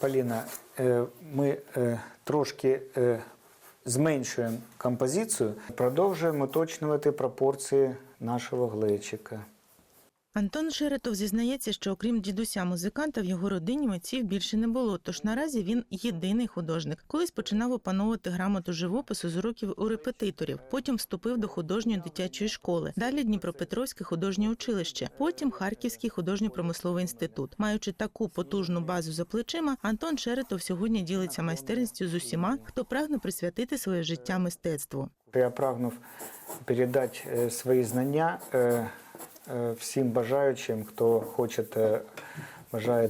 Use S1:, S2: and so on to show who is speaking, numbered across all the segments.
S1: Поліна, е, ми е, трошки е, зменшуємо композицію, продовжуємо уточнювати пропорції нашого глечика.
S2: Антон Шеретов зізнається, що окрім дідуся музиканта в його родині митців більше не було. Тож наразі він єдиний художник. Колись починав опановувати грамоту живопису з уроків у репетиторів. Потім вступив до художньої дитячої школи. Далі Дніпропетровське художнє училище. Потім Харківський художньо-промисловий інститут. Маючи таку потужну базу за плечима, Антон Шеретов сьогодні ділиться майстерністю з усіма, хто прагне присвятити своє життя мистецтву.
S1: Я прагнув передати е, свої знання е, всім бажаючим, хто хоче е, бажає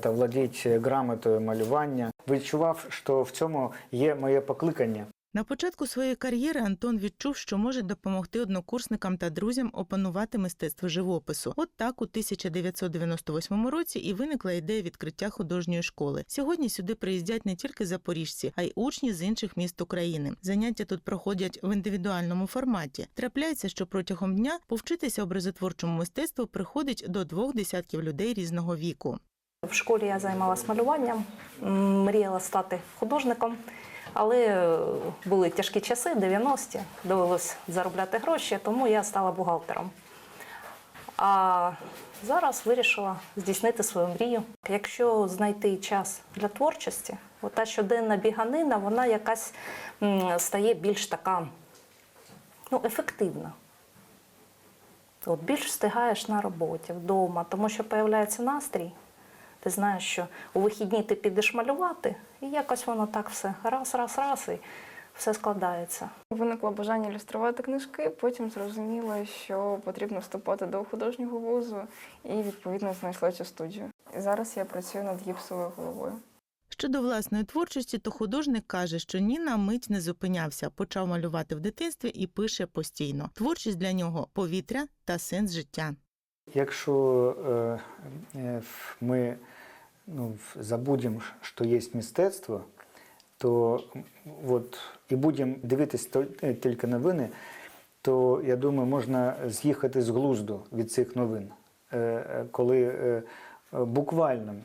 S1: грамотою малювання. Відчував, що в цьому є моє покликання.
S2: На початку своєї кар'єри Антон відчув, що може допомогти однокурсникам та друзям опанувати мистецтво живопису. От так у 1998 році і виникла ідея відкриття художньої школи. Сьогодні сюди приїздять не тільки запоріжці, а й учні з інших міст України. Заняття тут проходять в індивідуальному форматі. Трапляється, що протягом дня повчитися образотворчому мистецтву приходить до двох десятків людей різного віку.
S3: В школі я займалася малюванням, мріяла стати художником, але е, були тяжкі часи, 90-ті, довелося заробляти гроші, тому я стала бухгалтером. А зараз вирішила здійснити свою мрію. Якщо знайти час для творчості, та щоденна біганина, вона якась стає більш така ну, ефективна. От більш встигаєш на роботі, вдома, тому що появляється настрій. Ти знаєш, що у вихідні ти підеш малювати, і якось воно так все раз, раз, раз, і все складається.
S4: Виникло бажання ілюструвати книжки, потім зрозуміла, що потрібно вступати до художнього вузу, і відповідно знайшла цю студію. І зараз я працюю над гіпсовою головою.
S2: Щодо власної творчості, то художник каже, що ні на мить не зупинявся, почав малювати в дитинстві і пише постійно. Творчість для нього повітря та сенс життя.
S1: Якщо е, е, ми ну, забудемо, що є мистецтво, то от, і будемо дивитися е, тільки новини, то я думаю, можна з'їхати з глузду від цих новин, коли в буквальному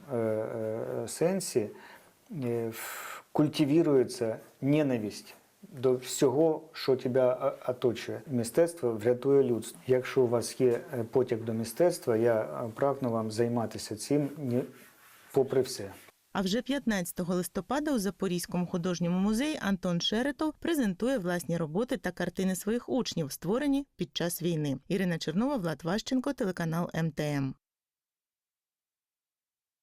S1: сенсі культивірується ненависть до всього, що тебе оточує. Мистецтво врятує людство. Якщо у вас є е, потяг до мистецтва, я е, прагну вам займатися цим попри все.
S2: А вже 15 листопада у Запорізькому художньому музеї Антон Шеретов презентує власні роботи та картини своїх учнів, створені під час війни. Ірина Чернова, Влад Ващенко, телеканал МТМ.